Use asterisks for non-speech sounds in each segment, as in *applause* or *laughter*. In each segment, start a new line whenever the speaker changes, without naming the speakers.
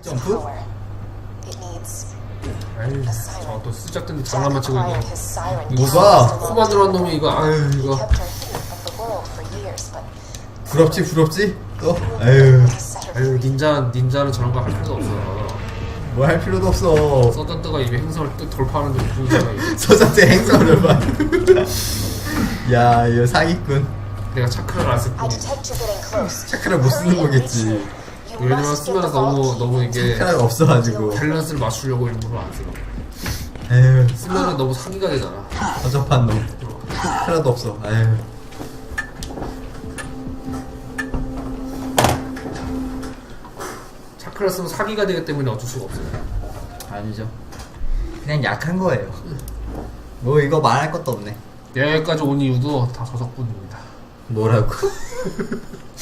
점프?
저또 쓰잘데없는 장난만 치고 이거.
his siren
이거
gift
봐.
as the
코 만 들어놓은 놈이 이거 아유 이거
부럽지 부럽지? 또?
her
아유 닌자 닌자는 저런 거 할 필요도 없어.
뭐 할 필요도 없어
서전드가 입에 행성을 또 돌파하는데 무슨 소리야 이게.
서자태 행성을 봐. *laughs* 야 이거 사기꾼
내가 차크를 안
close.
차크를 못 쓰는 거겠지.
왜냐면 쓰면 너무. 너무 이게
카라가 없어가지고
밸런스를 맞추려고 일부러 안 쓰는 거야.
에휴
쓰면은 너무 사기가 되잖아.
허접한 놈 카라도 없어 에휴
차크를 쓰면 사기가 되기 때문에 어쩔 수가 없어요.
아니죠 그냥 약한 거예요 뭐 이거 말할 것도 없네
여기까지 온 이유도 다저 덕분입니다.
뭐라고 *laughs*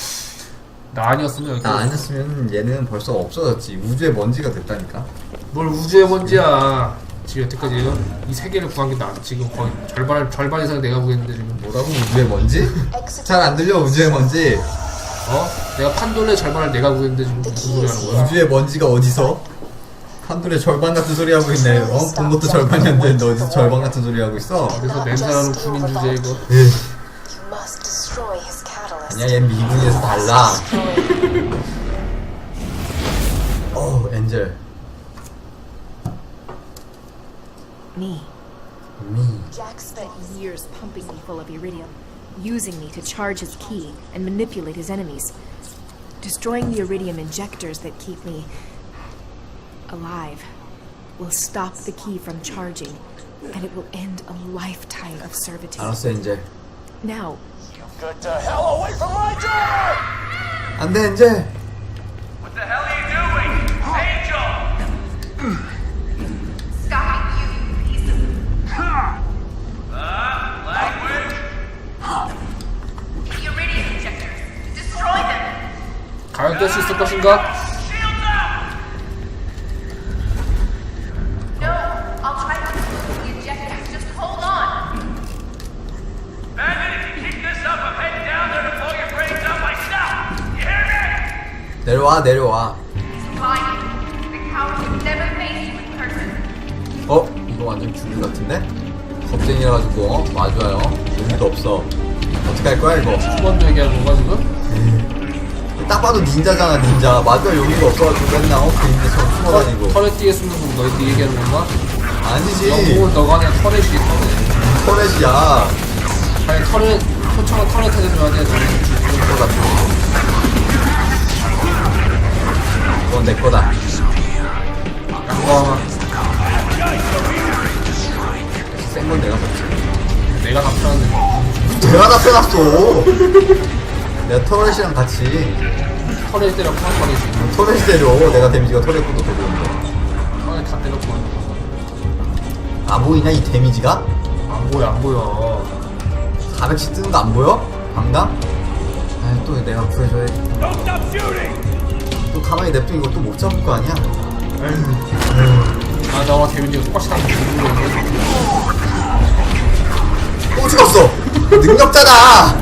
나 아니었으면 여기
나 아니었으면 얘는 벌써 없어졌지 우주의 먼지가 됐다니까
뭘 우주의 먼지야. 지금 여태까지 이 세계를 구한 게 나 지금 거의 절반 절반 이상 내가 구했는데 지금 뭐
뭐라고 우주의 먼지? 잘 안 들려 우주의 먼지
어? 내가 판돌의 절반을 내가 구했는데 지금 무슨 소리 하는 거야?
우주의 먼지가 어디서? 판돌의 절반 같은 소리 하고 있네 어? 본 것도 절반이 안 되는데 어디서 절반 같은 소리 하고 있어?
어디서 냄새나는 국민 주제 이거
아니야 얘 미군에서 달라 *laughs*
Destroy
어 엔젤
Me.
미
Jack spent
Years pumping me full of iridium, using me to charge his key and manipulate his enemies. Destroying the iridium injectors that keep me alive will stop the key from charging, and it will end a lifetime of servitude.
알았어 엔젤
Now,
Get the hell away from my door!
안돼 엔젤
What the hell are you doing? Angel!
Stopping you, piece of
Uh, language?
the iridium injectors. Destroy them!
가격될 수 있을 것인가?
내려와 내려와. 어? 이거 완전 주류 같은데? 겁쟁이라 가지고 어? 맞아요 의미도 없어 어떻게 할 거야 이거
후반도 얘기하는 건가 지금?
딱 봐도 닌자잖아 닌자 맞아 용기가 없어가지고 맨날 어? 비행기처럼 숨어다니고
털에 띠에 숨는 건 너희들 얘기하는 건가?
아니지
영국은 너가 아니라 털에시 털에
터렛이야
아니 털에 표창은 털에 타줘야 돼 너는 죽는 거 같은
그건 내 거다.
양과
센건 내가 먹지.
내가 다 풀었는데
내가 다 빼놨어. 내가 터렛이랑 같이.
털에 때려 파 털에시
터렛이 때려 내가 데미지가 터렛보다 더 좋은데
털에 다 때려고 하는 거
안 보이냐 이 데미지가?
안 보여 안 보여.
400씩 뜨는 거 안 보여? 방당? 아이 또 내가 구해줘야
Don't stop shooting!
또 가만히 냅두면 이거 또 못 잡을 거 아니야?
아 나와 데미지가 똑같이 나는
또 죽었어! 능력자다!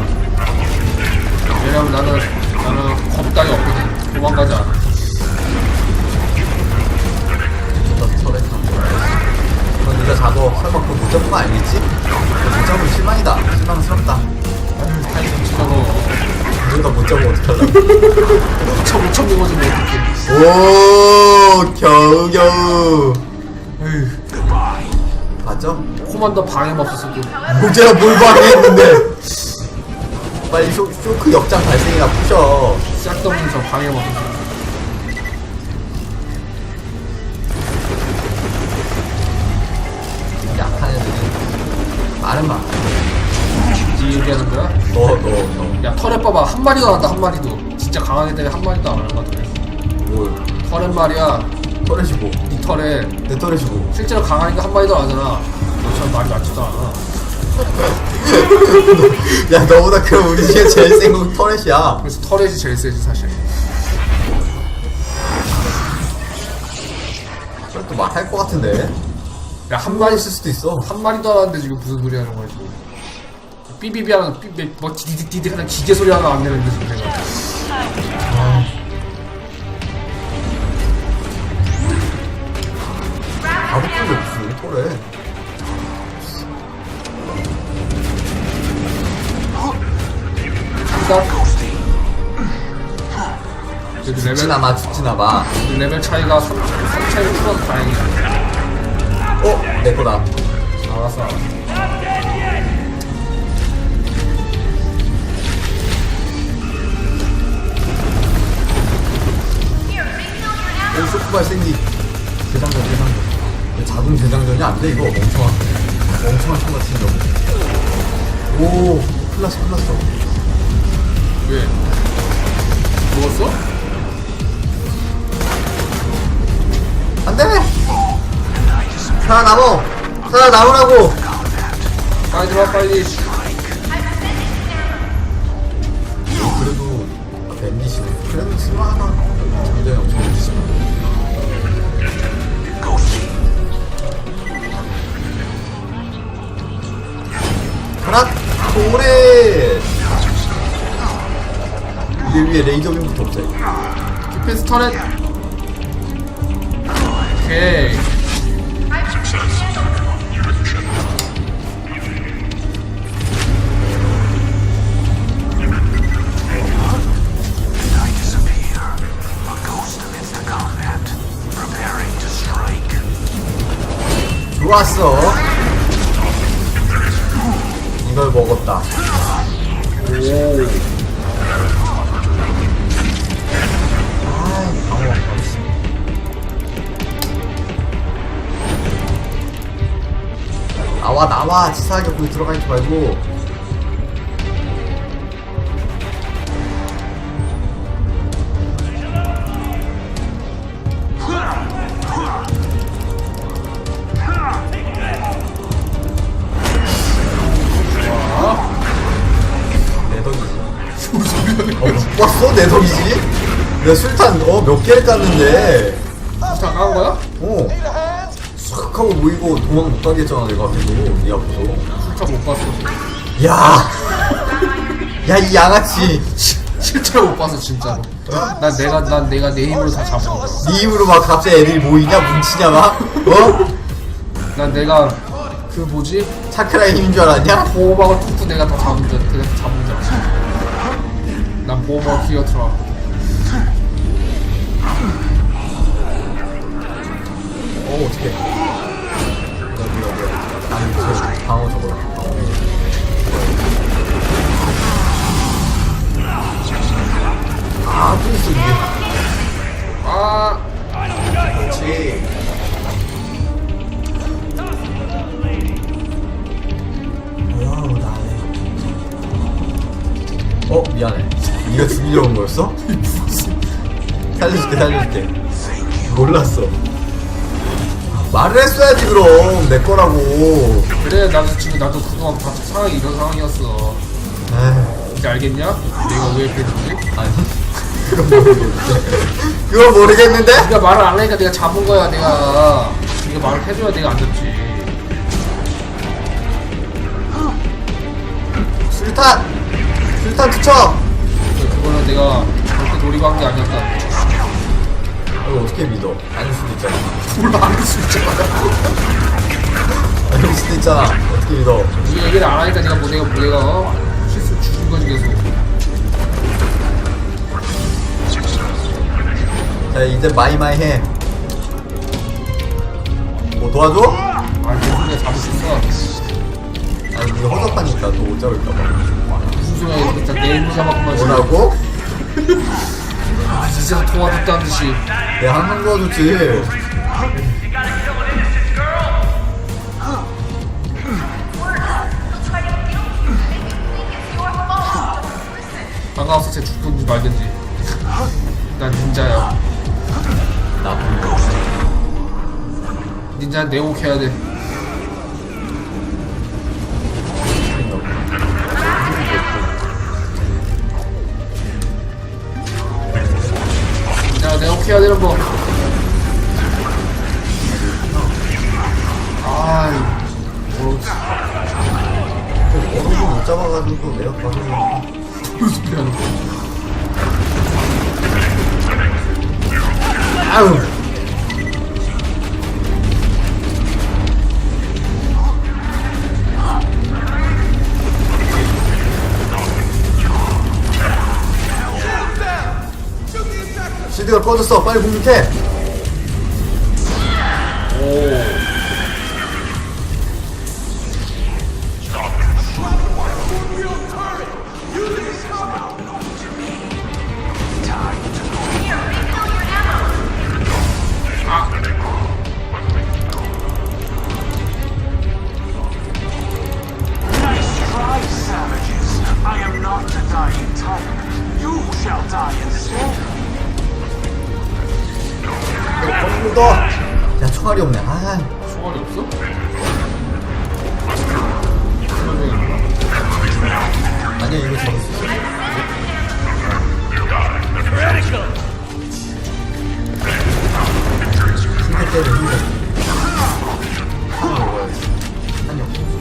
왜냐면 나는 나는 겁당이 없거든 도망가지 않아
너 터렛 너 네가 잡어 설마 그거 못 잡은 거? 그거 못 잡으면 실망이다 실망스럽다
타이 정치자로
그러다 못 잡으면
무쳐 무쳐 먹어지 뭐 어떡해
오 겨우 겨우 봤죠?
코만더 방해만 없었어도
문제가 뭘 방해했는데 빨리 쇼, 쇼크 역장 발생이나 푸셔
싹없는 저 방해만 없었어
약한 애들은 말은 마.
이 얘기하는 거야?
너, 너, 너.
야 털에 봐봐 한 마리도 난다 한 마리도 진짜 강하기 때문에 한 마리도 안 하거든
뭘.
털엔 말이야
터렛이고.
이 털에
내 터렛이고.
실제로 강하니까 한 마리도 안 하잖아 너처럼 말이 맞지도 않아 *laughs*
야, 너보다 그럼 우리 중에 제일 센건 터렛이야.
그래서 털렛이 제일 세지 사실
또 말할 것 같은데.
야 한 마리
있을 수도 있어.
한 마리도 안 하는데 지금 무슨 소리 하는 거야 지금 삐삐삐 하면서 삐삐 뭐 디디디디 하나, 기계 소리 하나 안 내는데 지금 내가. 바둑도 없어, 이래. 일단 여기 레벨
죽지나마 죽지나봐.
여기 레벨 차이가 3차이로 풀어도 다행이야.
어? 내 거다.
알았어 알았어.
오, 쇼크발 생기. 대장전, 대장전. 자동 대장전이 안 돼, 이거. 멍청한. 멍청한 총 같은 거. 오, 큰일 났어, 큰일 났어.
왜? 먹었어?
안 돼! 살아남어! 살아남으라고!
빨리 들어와, 빨리.
어, 그래도, 밴디시네. 그래도 쓸만하다. 장전이 엄청 하나, 도래! 얘 위에 레이저 빔부터 없애.
디펜스 터렛. 오케이.
좋았어. 이걸 먹었다. 오. 아까웠어. 나와, 나와. 치사하게 거기 들어가 있지 말고. 내가 술탄, 어, 몇 개를 깠는데.
다 까는 거야?
어. 싹 하고 모이고 도망 못 가게 했잖아, 내가 계속. 네 앞에서.
실차 못 봤어.
야! 야, 이 양아치.
실제로 못 봤어, 진짜로. 난 내가, 난 내가 내 힘으로 다 잡은 거야.
네 힘으로 막 갑자기 애들이 모이냐, 뭉치냐, 막? 어?
난 내가, 그 뭐지?
차크라의 힘인 줄 알았냐?
보호막을 툭툭 내가 다 잡은 줄, 그냥 잡은 줄 알았어. 난 보호막 기어 들어왔거
어, 어떡해. 여기, 여기. 아니, 저, 방어 저거야. 방어. 아, 또 있어, 이게.
아,
그렇지. 어, 미안해. 네가 죽이려고 온 거였어? *laughs* 살려줄게, 살려줄게. 몰랐어. 말을 했어야지, 그럼. 내 거라고.
그래, 나도 지금, 나도 그동안 다 상황이 이런 상황이었어.
에휴,
이제 알겠냐? 내가 왜 그랬는지?
아니. 그건 모르겠는데.
네가 말을 안 하니까 내가 잡은 거야, 내가. 네가 말을 해줘야 내가 안 잡지.
술탄! 술탄 투척!
그거는 내가 절대 노리고 한 게 아니었다.
이거 어떻게 믿어? 아닐 수도 있잖아.
몰라, 안할수 있잖아.
아닐 수도 있잖아. 어떻게 믿어?
네가 얘기를 안 하니까 내가 뭐 내가 뭐 내가 어? 실수 죽인 거지 계속.
자, 이제 마이마이 해. 뭐 도와줘?
아니, 무슨 잡을 수 있어.
아니, 이거 허접하니까 또 못 잡을까봐.
무슨 소리야, 진짜 내 힘으로 잡았구만.
뭐라고? *laughs*
진짜 도와줬다는 듯이.
내가 항상 도와줬지.
반가워서 쟤 죽든지 말든지. 난 닌자야.
나쁜 거.
닌자 내옥해야 돼. 해야 되는 거. 뭐,
어느 못 잡아가지고 내가 봐서.
무슨 소리 하는 거야.
아유! 실드가 꺼졌어. 빨리 공격해.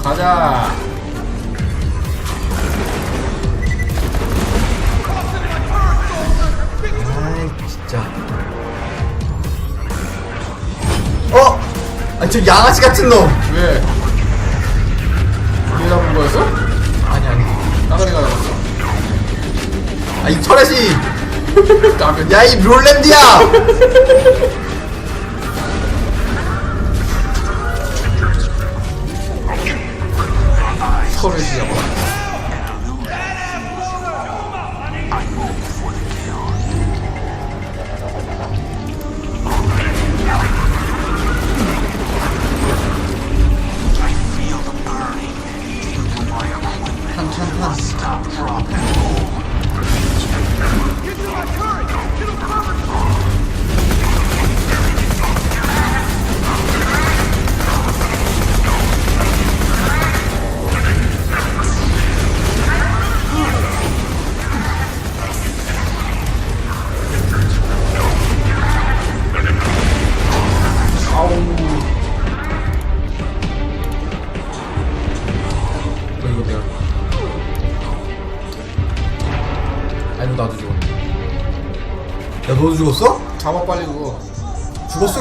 가자.
아이 진짜. 어? 아저 양아치 같은 놈.
왜? 우리 잡은 거였어?
아니 아니.
나가리가 잡았어.
아이.
나면
야이 롤랜드야. *laughs*
털을 잡아.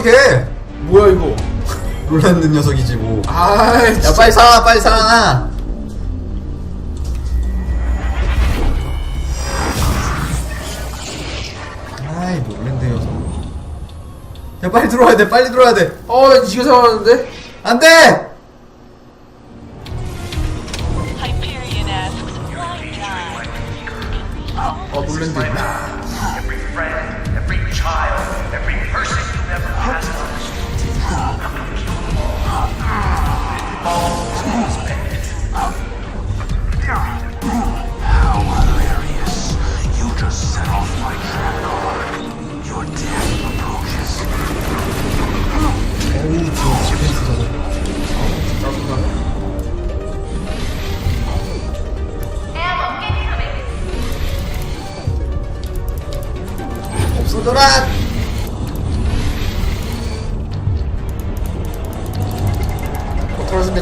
걔.
뭐야 이거? *laughs*
롤랜드 녀석이지 뭐.
아이
야
진짜.
빨리 살아 빨리 살아. 아이 롤랜드 녀석. 야 빨리 들어와야 돼 빨리 들어와야 돼.
어, 나 지금 잡았는데?
안 돼.
Hyperion asks, why die?
어, 놀랜드.
Every friend, every child, every person you ever passed on the street. How hilarious. You just set off my trap. Your death approaches.
Very good. Sodorat!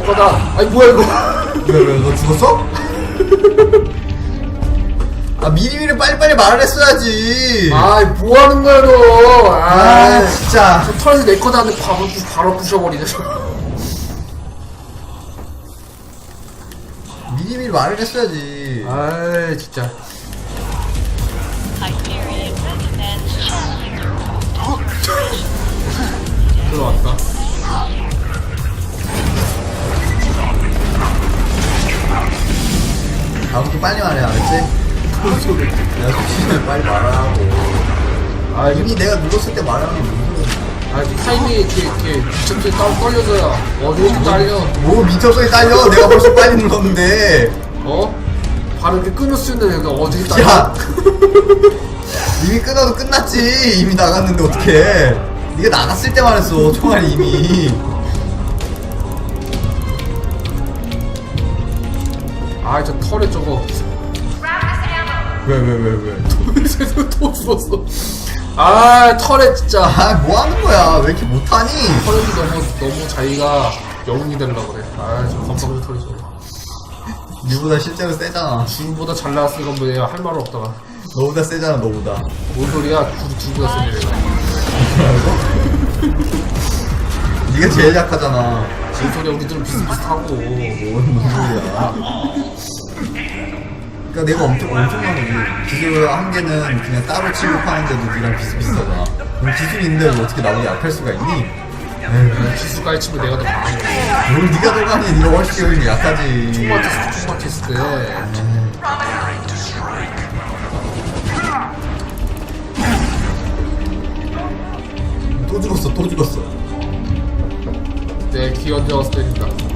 거.
거다. 아니 뭐야 이거?
왜 왜 너 죽었어? 아 미리미리 빨리빨리 말을 했어야지.
아이 뭐 하는 거야 너?
아,
아,
진짜.
털에서 내 거다 하는데 바로 부- 바로 부셔버리네.
미리미리 말을 했어야지.
아이 진짜.
Hyperion recommends challenger
들어왔다.
다음부터 빨리 말해 알았지?
무슨 소리?
내가 솔직히 빨리 말하라고.
아
이미 내가 눌렀을 때 말하는 게 무슨 소리야.
아 이게 타이밍이 이렇게 이렇게 미쳤지 따로 떨려서야 어디서 딸려?
뭐 미쳐서에 딸려? 내가 벌써 빨리 눌렀는데.
어? 바로 이렇게 끊을 수 있는 여기 어디 딸려?
야! *laughs* 이미 끊어도 끝났지. 이미 나갔는데 어떡해. 네가 나갔을 때 말했어. 총알이 이미.
털에 저거
왜, 왜, 왜, 왜.
세상 *laughs* 또 죽었어. 아 털에 진짜
아, 뭐 하는 거야? 왜 이렇게 못하니?
털이 너무 너무 자기가 영웅이 되려고 그래. 아저 건방진 털이 저거.
니보다 실제로 세잖아.
줄보다 잘 나왔을 건데 내가 할 말은 없다가
너보다 세잖아, 너보다.
뭔 소리야? 줄 줄보다 세네 내가.
네가 제일 약하잖아.
뭔 소리야? 우리들은 비슷비슷하고.
뭔 소리야. 그러니까 내가 엄청 거지. 기술 한 개는 그냥 따로 취급하는데도 니랑 비슷비슷하다. 그럼 기술인데 뭐 어떻게 나보다 약할 수가 있니? 에휴,
기수까지 치고 내가 더 강한 거야.
뭘 니가 더 강해? 니가 훨씬 약하지.
총만 쳤을 때.
또 죽었어, 또 죽었어.
내귀 얹어서 때린다.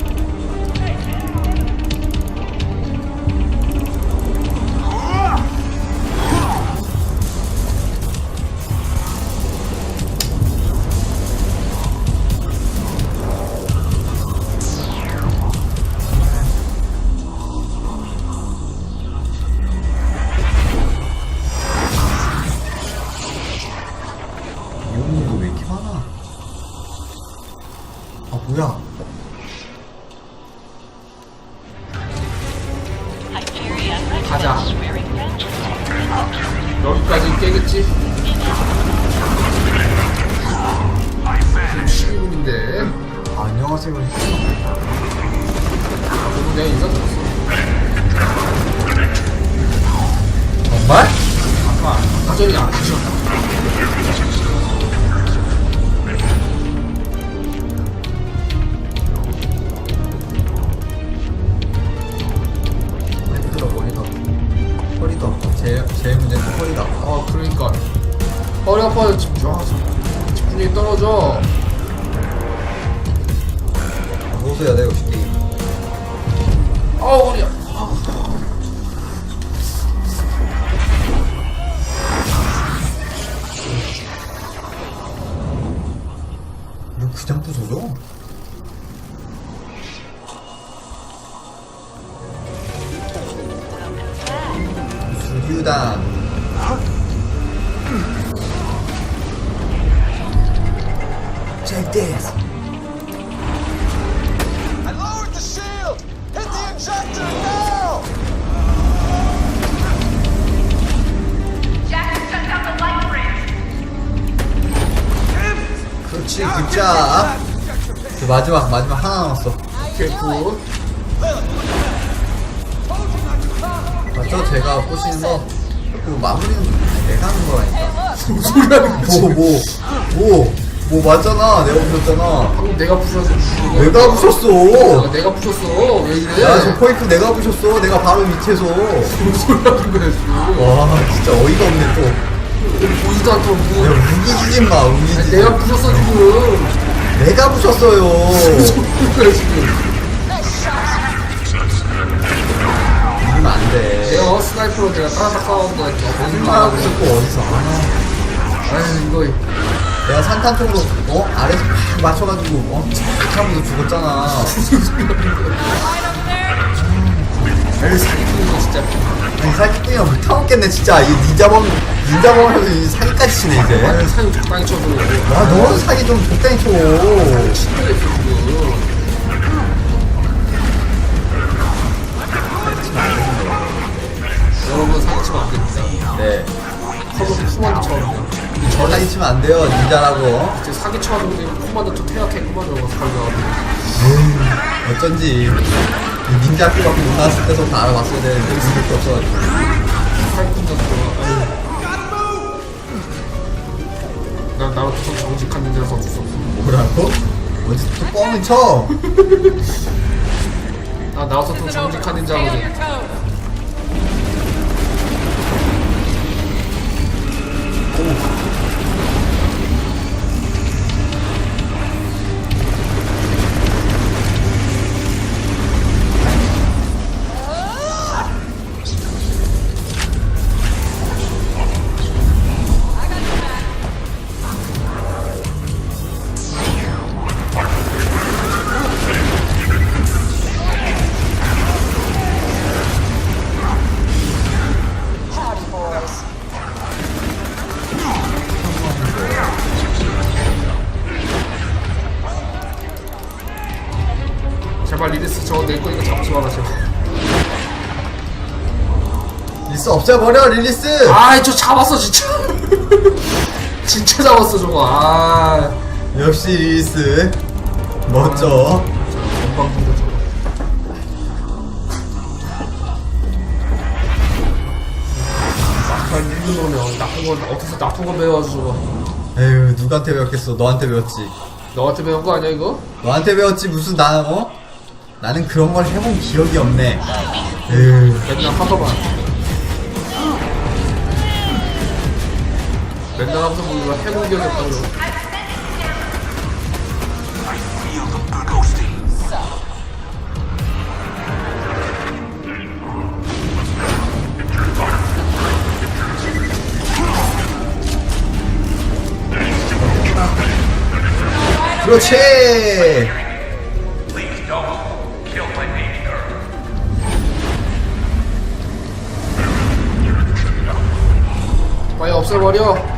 제일 제일 문제는 허리가 아파.
어, 그러니까. 허리 아파서 집중, 아, 집중력이 떨어져.
돼 역시 게임.
아우, 허리야.
자. 그 마지막 마지막 하나 남았어.
오케이, 굿.
맞죠? 제가 보시는 거. 그 마무리는 내가 하는 거라니까.
무슨 소리 하는 거지?
뭐 뭐 뭐 뭐 맞잖아. 내가 부셨잖아.
방금 내가 부셔서 거야.
내가 부셨어.
내가, 내가 부셨어. 왜 이래?
야, 저 포인트 내가 부셨어. 내가 바로 밑에서.
무슨 소리 하는 거야, 지금.
와, 진짜 어이가 없네, 또.
보지도 않도록 뭐.
내가 우기지 마.
아니, 내가 부셨어, 지금.
내가 부셨어요.
지금.
이러면 안 돼.
내가 스나이퍼로 내가 따라다 싸우는 거야.
거짓말하고 있었고, 어디서. 아,
아유, 이거.
내가 산탄총으로, 어? 아래서 팍 맞춰가지고, 어? 착 하면서 죽었잖아.
별 사기꾼인 거 진짜.
아니, 사기꾼이랑 못 타먹겠네, 진짜. 이 닌자범, 닌자범 하면서 이 사기까지 치네, 이제.
아유, 사기 적당히 쳐서.
와, 너는 사기 좀 적당히 쳐.
지금. 여러분 사기 치면 안 됩니다.
네.
커버 코만도처럼.
저 사기 치면 안 돼요, 닌자라고.
이제 사기 쳐가지고 코만도 또 퇴학했구만, 저거 살려가지고.
어쩐지 이 닌자 학교 밖에 못 나왔을 때부터 알아봤어야 되는데 그게 없어가지고
사기꾼 같은 난 나로부터 정직한 닌자라서 어쩔 수 없어.
뭐라고? 어디서 또 뻥을 쳐? *laughs*
나 나로부터 정직한 닌자거든.
Howdy,
없애버려 릴리스!
아이, 저 잡았어, 진짜. *laughs* 진짜 잡았어, 저거. 아.
역시 릴리스 멋져
건방 저거. 놈이야. 나쁜 건 어디서 나쁜 거 배워가지고
에휴 누구한테 배웠겠어 너한테 배웠지
너한테 배운 거 아니야 이거?
너한테 배웠지 무슨 나는 어? 나는 그런 걸 해본 기억이 없네 에휴
맨날 하더만. 맨날 해본 기억이 없다고.
그렇지.
빨리 없애버려.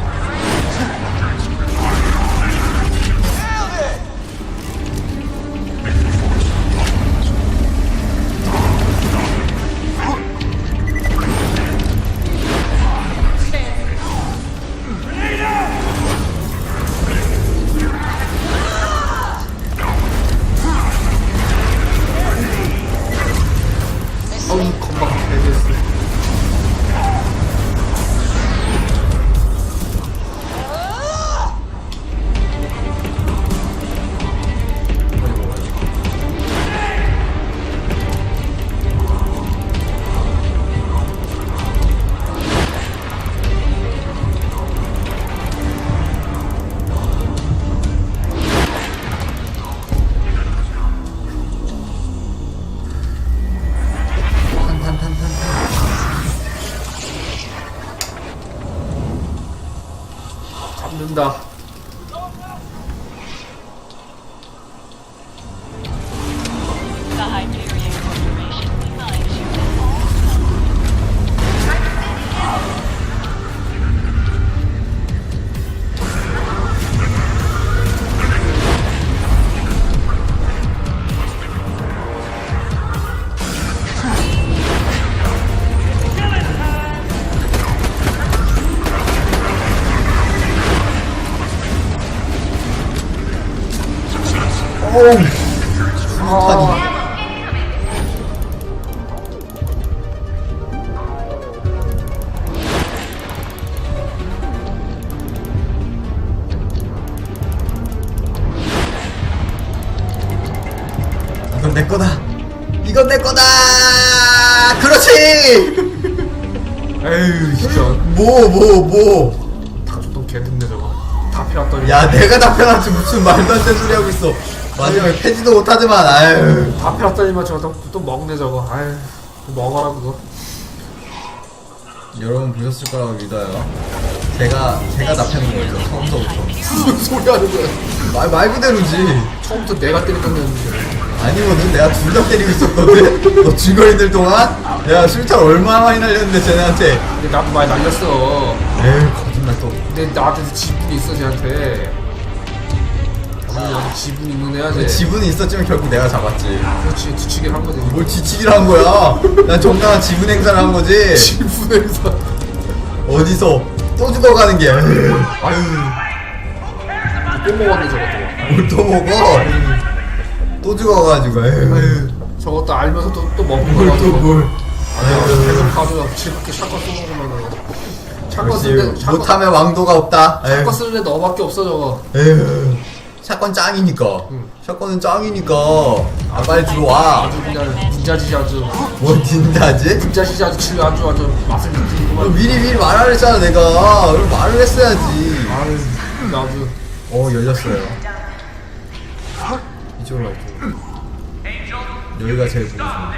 내가 답변하지 무슨 말도 안 되는 소리 하고 있어 마지막에 패지도 못하지만 아유
다 패왔더니만 저거 또, 또 먹네 저거. 아유 먹어라 그거.
여러분 보셨을 거라고 믿어요 제가 제가 답하는 거예요 처음부터
무슨 소리 하는 거야?
말, 말 그대로지
처음부터 내가 때렸던 애였는데.
아니거든 내가 둘 다 때리고 있었거든 *laughs* 너 있는 동안 내가 술탄 얼마나 많이 날렸는데 쟤네한테
근데 나도 많이 날렸어.
에휴 거짓말 또
근데 나한테 지분이 있어 쟤한테. 나한테 지분 있는 애야 쟤.
지분이 있었지만 결국 내가 잡았지
그렇지 뒤치기를 한 거지.
뭘 지치기를 한 거야 난 정당한 지분 행사를 한 거지 *laughs*
지분 행사.
어디서 또 죽어가는 게 아유
또 먹었네 저것도.
뭘또 먹어 또 죽어가지고 에휴
저것도 알면서 또, 또 먹은
뭘
거가지고.
또뭘
아유, 계속 가져가. 즐겁게 샷건 쏘는구만. 샷건 쓰는 데,
역시
샷건,
못하면 왕도가 없다 에휴.
샷건 쓰는 데 너밖에 없어, 저거.
에휴 샷건 짱이니까 샷건은 짱이니까 아 빨리 들어와
아주 그냥, 닌자지 아주.
뭐 닌자지?
닌자시 아주 칠 아주 아주 맛을
어,
느끼구만.
미리 미리 말을 했잖아 내가 그럼 말을 했어야지
아유, 나도.
어 열렸어요 이쪽으로 갈게요 여기가 제일 보고
you,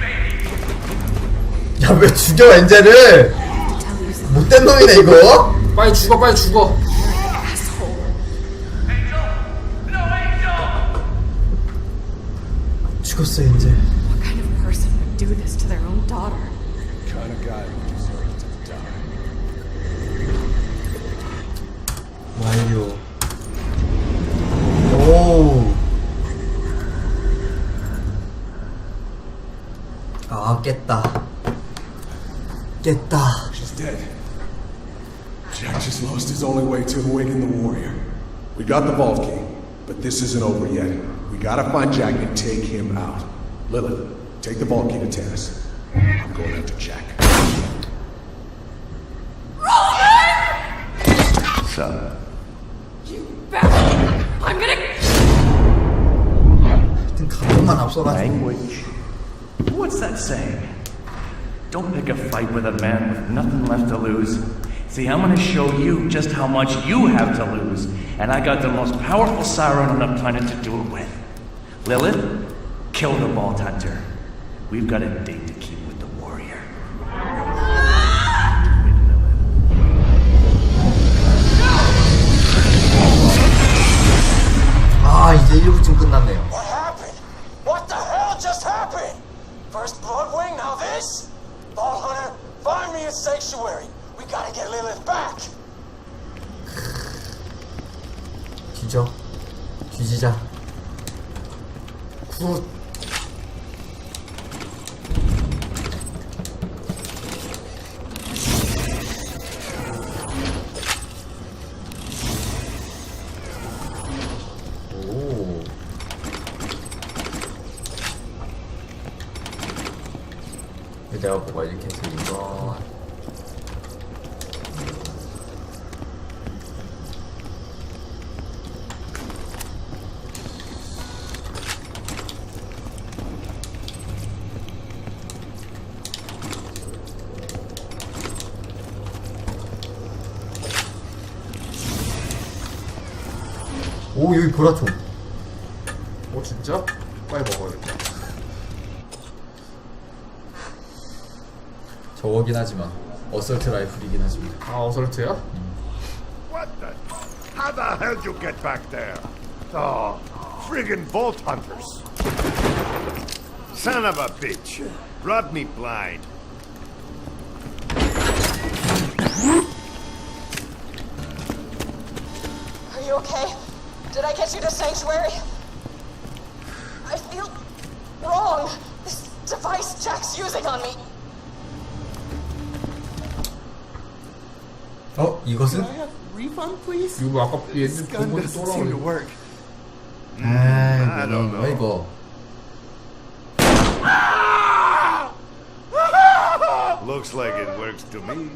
baby.
야왜 죽여 엔젤을 못된 놈이네 이거
빨리 죽어, 빨리 죽어.
죽었어 엔젤
What kind of person would do this to their own daughter?
Kind of guy who deserves to die.
완료 오. 아 깼다 깼다
She's dead. Jack just lost his only way to awaken the warrior. We got the vault key, but this isn't over yet. We gotta find Jack and take him out. Lilith, take the ball Key to Terrace. I'm going after Jack.
Son. You bastard!
I'm gonna...
Language. What's that saying? Don't pick a fight with a man with nothing left to lose. See, I'm gonna show you just how much you have to lose, and I got the most powerful siren on the planet to do it with. Lilith, kill the Vault Hunter. We've got a date to keep with the warrior. Do it, Lilith.
아 이제 1부쯤 끝났네요
What happened? What the hell just happened? First Bloodwing, now this? Ball Hunter, find me a sanctuary. We gotta get Lilith back.
뒤져 뒤지자 Kurt 오 여기 보라총
어 진짜? 빨리 먹어야겠다
저거긴 하지만 어설트 라이플이긴 하지만
아 어설트야?
What the? How the hell did you get back there? Oh, friggin' vault hunters. Son of a bitch. Brought me blind.
Are you okay? Did I get you to Sanctuary? I feel wrong. This device Jack's using on me.
어? 이것은?
Refund, please?
이거 아까 얘들 보고 또 나오네
work.
아
I
이거
don't
뭐야 이거
Looks like it works to me.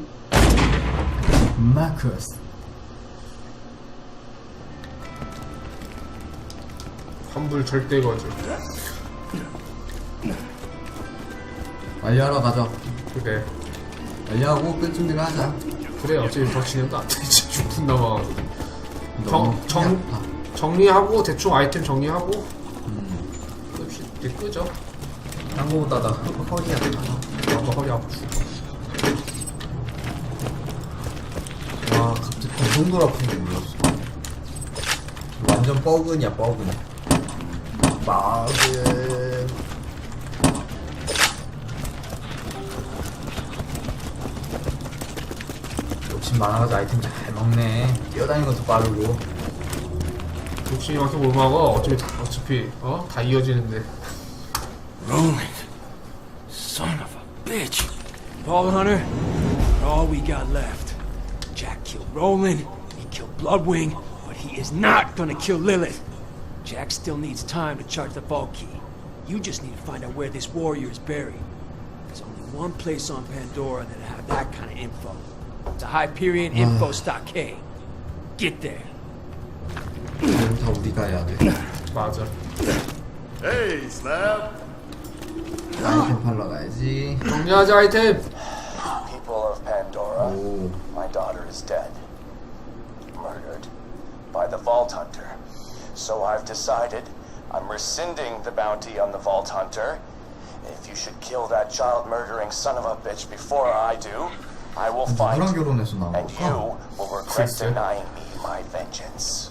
마
환불 절대 거절.
완료하러 가자.
그래.
완료하고 끝쯤 되면 하자.
그래 어차피 더 진행도 안 되지 6분 남아가지고.
너무
정, 정,
아파.
정리하고 대충 아이템 정리하고.
음.
끄시 이제 끄죠.
딴 거보다 나 허리 아파.
아마 허리 아프 죽어
와 갑자기 그 정도로 아픈 줄 몰랐어. 완전 뻐근이야 뻐근 마근 욕심 많아가지고 아이템 잘 먹네 뛰어다니는 것도 빠르고
욕심이 많게 못 막아 어차피 다, 어차피 어? 다 이어지는데
Roland. Son of a bitch. Ball Hunter, all we got left. Jack killed Roland, he killed Bloodwing, but he is not gonna kill Lilith. Jack still needs time to charge the vault key. You just need to find out where this warrior is buried. There's only one place on Pandora that have that kind of info. The Hyperion Info Stockade. Get there.
이건 다 우리가 해야 돼
맞아
Hey, Slab.
아이템 팔러 가야지
정리하자 아이템
People of Pandora,
오
my daughter is dead. Murdered by the Vault Hunter. so I've decided I'm rescinding the bounty on the Vault Hunter. If you should kill that child murdering son of a bitch before I do, I will fight. And you will regret denying me my vengeance.